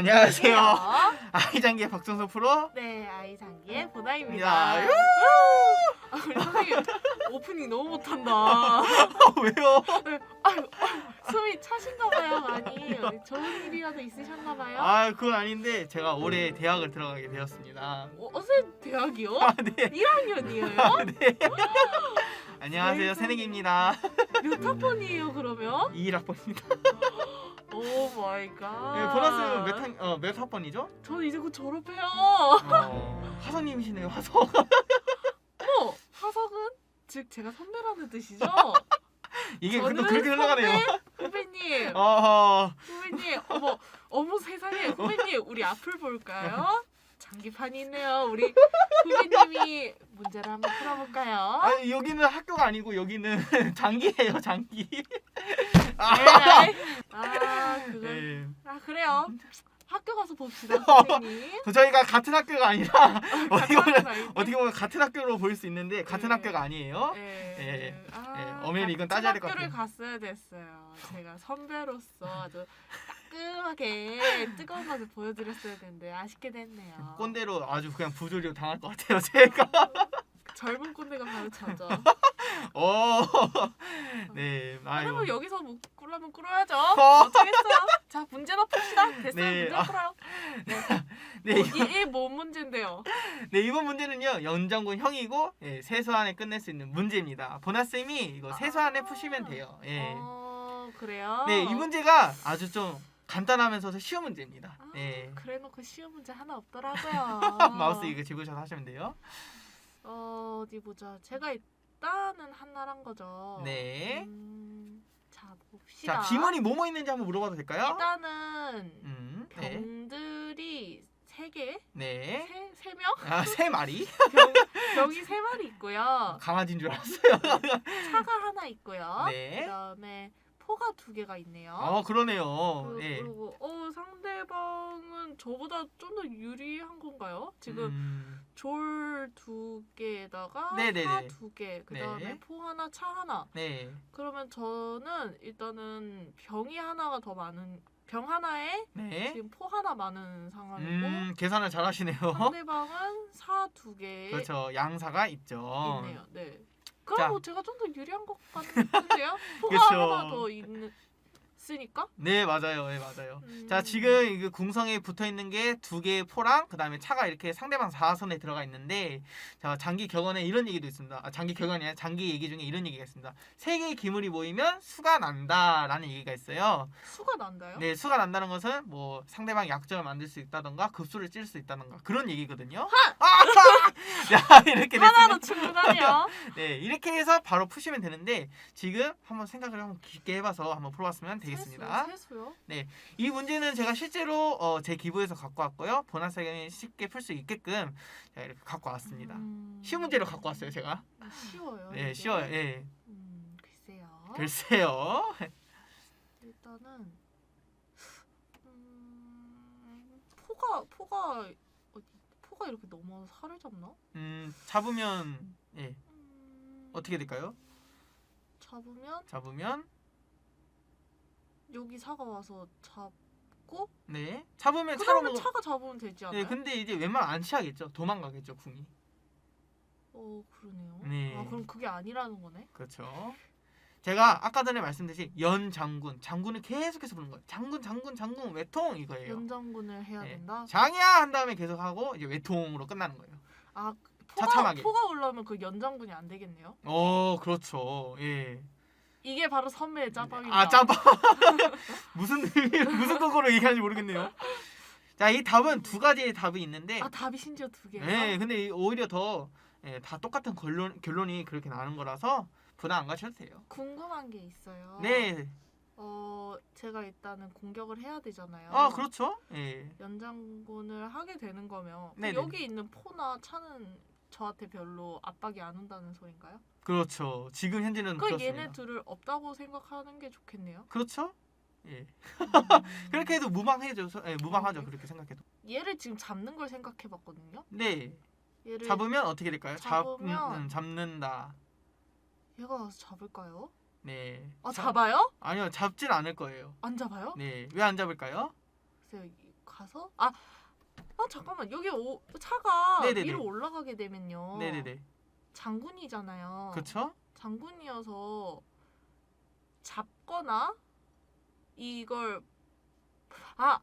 안녕하세요. 아이장기의 박정석 프로. 네, 아이장기의 보나입니다. 야, 유! 아, 우리 선생님 오프닝 너무 못한다. 왜요? 아유, 숨이 차신가봐요 많이. 좋은 일이라도 있으셨나봐요. 아, 그건 아닌데 제가 올해 대학을 들어가게 되었습니다. 어, 선생님 대학이요? 아, 네. 1학년이에요? 네. 안녕하세요. 세상에. 새내기입니다. 몇 학번이에요 그러면? 2학번입니다. 오 마이 갓. 네, 보너스 몇 학, 어, 몇 학번이죠? 저 이제 곧 졸업해요. 어, 화성님이시네요. 화성. 어머, 화석은 즉 제가 선배라는 뜻이죠? 이게 또 저는 그렇게 흘러가네요. 후배님, 어허. 후배님, 어머, 어머 세상에 후배님, 우리 앞을 볼까요? 장기판이 있네요. 우리 후배님이 문제를 한번 풀어볼까요? 아, 여기는 학교가 아니고 여기는 장기예요, 장기. 아, 네, 아, 그거, 네. 아 그래요. 학교 가서 봅시다, 선생님. 저희가 같은 학교가 아니라 어떻게 보면. 어떻게 보면 같은 학교로 보일 수 있는데 같은 네. 학교가 아니에요. 예. 예. 아, 예, 엄연히 이건 따져야 될것 학교를 같아요. 갔어야 됐어요. 제가 선배로서 아주 따끔하게 뜨거운 맛을 보여드렸어야 되는데 아쉽게 됐네요. 꼰대로 아주 그냥 부조리로 당할 것 같아요, 제가. 젊은 꼰대가 바로 저죠. 어. 네. 아유. 그러면 여기서 뭐 꿀라면 꿀어야죠. 어. 어쩌겠어요. 자 문제 나 풉시다. 됐어요. 네, 문제 아. 풀어요. 네, 어, 이번, 이뭔 문제인데요? 네, 이번 문제는요. 연장군 형이고 예, 세수 안에 끝낼 수 있는 문제입니다. 보나 쌤이 이거 세수 안에 푸시면 돼요. 예. 어 그래요. 네, 이 문제가 아주 좀 간단하면서도 쉬운 문제입니다. 아, 예. 그래놓고 쉬운 문제 하나 없더라고요. 마우스 이거 집으셔서 하시면 돼요. 어, 어디 보자. 제가 일단은 한나란 거죠. 네. 음, 자 봅시다. 자, 지문이 뭐뭐 있는지 한번 물어봐도 될까요? 일단은 음. 네. 병들이 세 개, 네. 세, 세 명? 아, 세 마리. 병, 병이 세 마리 있고요. 강아지인 줄 알았어요. 차가 하나 있고요. 네. 그다음에 포가 두 개가 있네요. 어, 그러네요. 그, 예. 리고 어 상대방은 저보다 좀 더 유리한 건가요? 지금 음, 졸 두 개에다가 네네네. 파두 개, 그다음에 네. 포 하나, 차 하나. 네. 그러면 저는 일단은 병이 하나가 더 많은 병 하나에 네. 지금 포 하나 많은 상황이고 음, 계산을 잘 하시네요. 상대방은 사 두 개에 그렇죠. 양사가 있죠. 있네요. 네. 그럼 자. 뭐 제가 좀 더 유리한 것 같은데요? 포가 그쵸. 하나 더 있 으니까. 네, 맞아요. 네, 맞아요. 음. 자, 지금 이그 궁성에 붙어 있는 게 두 개의 포랑 그 다음에 차가 이렇게 상대방 4선에 들어가 있는데 자, 장기 격언에 이런 얘기도 있습니다. 아, 장기 격언이 아니라 장기 얘기 중에 이런 얘기가 있습니다. 세 개의 기물이 모이면 수가 난다라는 얘기가 있어요. 수가 난다요? 네, 수가 난다는 것은 뭐 상대방 약점을 만들 수 있다던가 급수를 찔 수 있다던가 그런 얘기거든요. 아! 야, 이렇게 하나로 충분하네요. 네, 이렇게 해서 바로 푸시면 되는데 지금 한번 생각을 한번 깊게 해봐서 한번 풀어봤으면 되겠습니다. 세수, 세수요? 이 문제는 제가 실제로 어, 제 기부에서 갖고 왔고요. 보너스가 쉽게 풀 수 있게끔 제가 이렇게 갖고 왔습니다. 음, 쉬운 문제로 갖고 왔어요, 제가. 쉬워요. 네, 이게? 쉬워요. 예. 음, 글쎄요. 글쎄요. 일단은 음, 포가 포가 어디 포가 이렇게 넘어서 살을 잡나? 음, 잡으면 예. 음, 어떻게 될까요? 잡으면 잡으면 여기 사가 와서 잡고 네. 잡으면 차로 그다음에 먹 차가 잡으면 되지 않아요? 네, 근데 이제 웬만 안 취하겠죠. 도망가겠죠, 궁이. 어 그러네요. 네. 아 그럼 그게 아니라는 거네. 그렇죠. 제가 아까 전에 말씀드린 연 장군, 장군을 계속해서 부르는 거예요. 장군, 장군, 장군, 외통 이거예요. 연장군을 해야 네. 된다. 장이야 한 다음에 계속 하고 이제 외통으로 끝나는 거예요. 아 포가 차참하게. 포가 올라오면 그 연장군이 안 되겠네요. 어, 그렇죠. 예. 이게 바로 선배의 짜방이다. 아, 짬밥. 무슨 의미- 무슨 거로 얘기하는지 모르겠네요. 자, 이 답은 두 가지의 답이 있는데 아 답이 심지어 두 개예요. 네, 근데 이- 오히려 더 예, 다 똑같은 결론 결론이 그렇게 나는 거라서 부담 안 가셔도 돼요. 궁금한 게 있어요. 네. 어 제가 일단은 공격을 해야 되잖아요. 아, 그렇죠. 예. 연장군을 하게 되는 거면 그 네네. 여기 있는 포나 차는 저한테 별로 압박이 안 온다는 소린가요? 그렇죠. 지금 현재는 그 그렇습니다. 얘네 둘을 없다고 생각하는 게 좋겠네요. 그렇죠? 예. 음, 그렇게 해도 무방해죠. 예, 무방하죠. 네. 그렇게 생각해도. 얘를 지금 잡는 걸 생각해 봤거든요. 네. 얘를 잡으면 어떻게 될까요? 잡 잡으면- 음, 음, 잡는다. 얘가 와서 잡을까요? 네. 아 잡- 잡아요? 아니요, 잡진 않을 거예요. 안 잡아요? 네. 왜 안 잡을까요? 가서 아, 아 잠깐만 여기 오, 차가 네네네. 위로 올라가게 되면요. 네네네. 장군이잖아요. 그쵸? 장군이어서 잡거나 이걸 아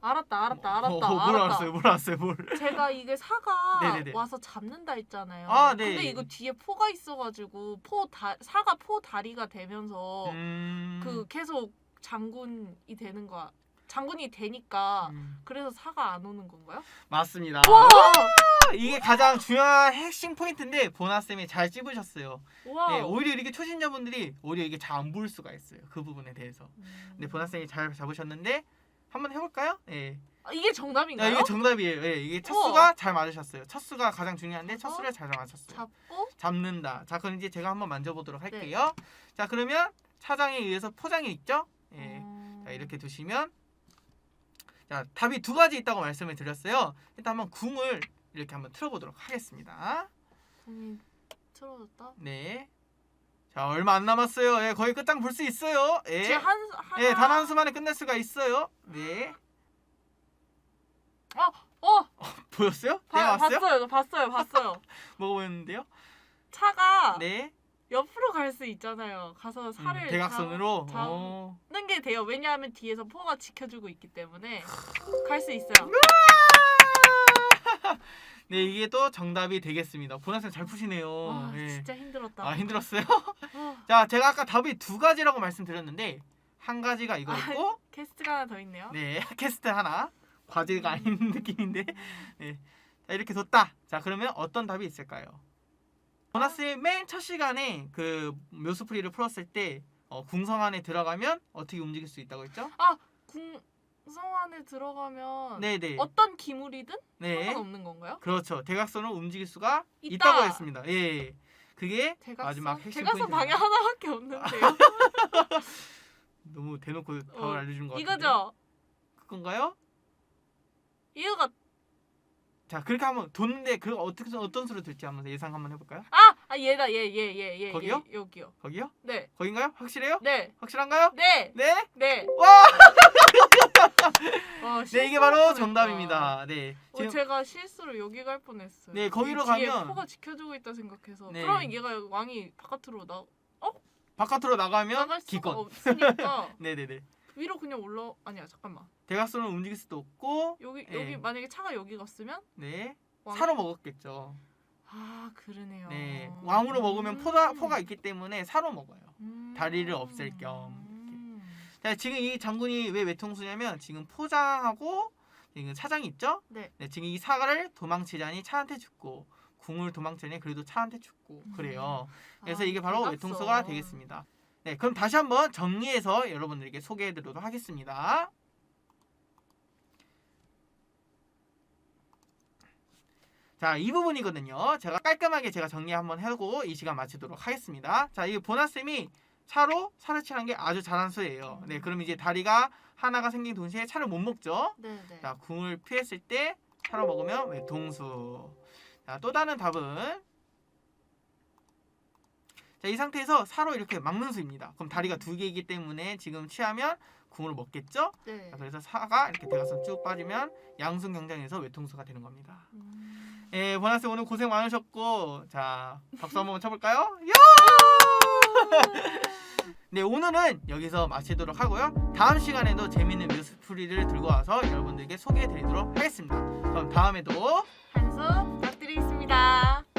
알았다 알았다 알았다 어, 어, 뭘 알았다. 알았어요? 뭘 알았어요? 뭘? 제가 이게 사가 네네네. 와서 잡는다 했잖아요. 아, 네. 근데 이거 뒤에 포가 있어가지고 포 다, 사가 포 다리가 되면서 음... 그 계속 장군이 되는 거야. 장군이 되니까 음, 그래서 사가 안 오는 건가요? 맞습니다. 와, 이게 가장 중요한 핵심 포인트인데 보나 쌤이 잘 찝으셨어요. 와. 네, 오히려 이렇게 초신자분들이 오히려 이게 잘 안 보일 수가 있어요. 그 부분에 대해서. 음. 네, 보나 쌤이 잘 잡으셨는데 한번 해볼까요? 네. 아, 이게 야, 정답인가요? 이게 정답이에요. 예, 이게 첫. 수가 잘 맞으셨어요. 첫 수가 가장 중요한데 첫 어? 수를 잘 맞췄어요. 잡고 잡는다. 자, 그럼 이제 제가 한번 만져보도록 네. 할게요. 자, 그러면 차장에 의해서 포장이 있죠? 예. 음. 자, 이렇게 두시면 자, 답이 두 가지 있다고 말씀을 드렸어요. 일단 한번 궁을 이렇게 한번 틀어보도록 하겠습니다. 공이 틀어졌다. 네. 자, 얼마 안 남았어요. 예, 거의 끝장 볼 수 있어요. 예. 한 하나. 예, 단 한 수만에 끝낼 수가 있어요. 네. 어, 보였어요? 봐, 내가 왔어요? 봤어요. 저 봤어요. 봤어요. 뭐가 보였는데요? 차가 네. 옆으로 갈 수 있잖아요. 가서 음, 살을 대각선으로. 잡- 어. 잡는 게 돼요. 왜냐하면 뒤에서 포가 지켜주고 있기 때문에 갈 수 있어요. 네, 이게 또 정답이 되겠습니다. 보나쌤 잘 푸시네요. 와, 예. 진짜 힘들었다. 아, 힘들었어요? 아, 자, 제가 아까 답이 두 가지라고 말씀드렸는데 한 가지가 아, 이거였고 캐스트가 하나 더 있네요. 네, 캐스트 하나. 과제가 아닌 음. 느낌인데. 자, 이렇게 뒀다. 자, 그러면 어떤 답이 있을까요? 보나쌤 맨첫 시간에 그 묘수풀이를 풀었을 때 어, 궁성 안에 들어가면 어떻게 움직일 수 있다고 했죠? 궁성 안에 들어가면 네, 네. 어떤 기물이든 네. 상관없는 건가요? 그렇죠. 대각선을 움직일 수가 있다. 있다고 했습니다. 예. 그게 대각선? 마지막 핵심 대각선 포인트입니다. 하나밖에 없는데요. 너무 대놓고 답을 어, 알려준 것 같은데. 이거죠. 그건가요? 이거가 자, 그렇게 한번 뒀는데 그 어떻게 어떤 수로 될지 한번 예상 한번 해볼까요? 아, 아 얘다 얘 얘 얘 얘 거기요? 얘, 여기요. 거기요? 네. 거긴가요? 확실해요? 네. 확실한가요? 네. 네. 네. 와! 와, 네, 이게 바로. 정답입니다. 네. 어, 지금 제가 실수로 여기 갈 뻔했어요. 네, 거기로 뒤에 가면- 포가 지켜주고 있다 생각해서. 네. 그러면 얘가 왕이 바깥으로 나 바깥으로 나가면 나갈 수가 기권. 없으니까 네, 네, 네. 위로 그냥 올라. 아니야 잠깐만. 대각선을 움직일 수도 없고 여기 네. 여기 만약에 차가 여기 갔으면 네. 왕... 사로 먹었겠죠. 아 그러네요. 네. 왕으로 먹으면 포가 음. 포가 있기 때문에 사로 먹어요. 음. 다리를 없앨 겸 음. 자, 지금 이 장군이 왜 외통수냐면 지금 포장하고 지금 차장이 있죠? 네. 지금 이 사과를 도망치자니 차한테 죽고 궁을 도망치자니 그래도 차한테 죽고 그래요. 그래서 아, 이게 바로 대각선. 외통수가 되겠습니다. 네, 그럼 다시 한번 정리해서 여러분들에게 소개해 드리도록 하겠습니다. 자, 이 부분이거든요. 제가 깔끔하게 제가 정리 한번 하고 이 시간 마치도록 하겠습니다. 자, 이 보나쌤이 차로 차를 칠한 게 아주 잘한 수예요. 네, 그럼 이제 다리가 하나가 생긴 동시에 차를 못 먹죠. 네, 네. 자, 궁을 피했을 때 차로 먹으면 외통수. 자, 또 다른 답은 자, 이 상태에서 사로 이렇게 막는 수입니다. 그럼 다리가 두 개이기 때문에 지금 취하면 궁을 먹겠죠? 네. 자, 그래서 사가 이렇게 대각선 쭉 빠지면 양순 경장에서 외통수가 되는 겁니다. 음. 예, 보나스 오늘 고생 많으셨고 자, 박수 한번 쳐볼까요? 야! 네, 오늘은 여기서 마치도록 하고요. 다음 시간에도 재밌는 뉴스풀이를 들고 와서 여러분들께 소개해드리도록 하겠습니다. 그럼 다음에도 한수 부탁드리겠습니다.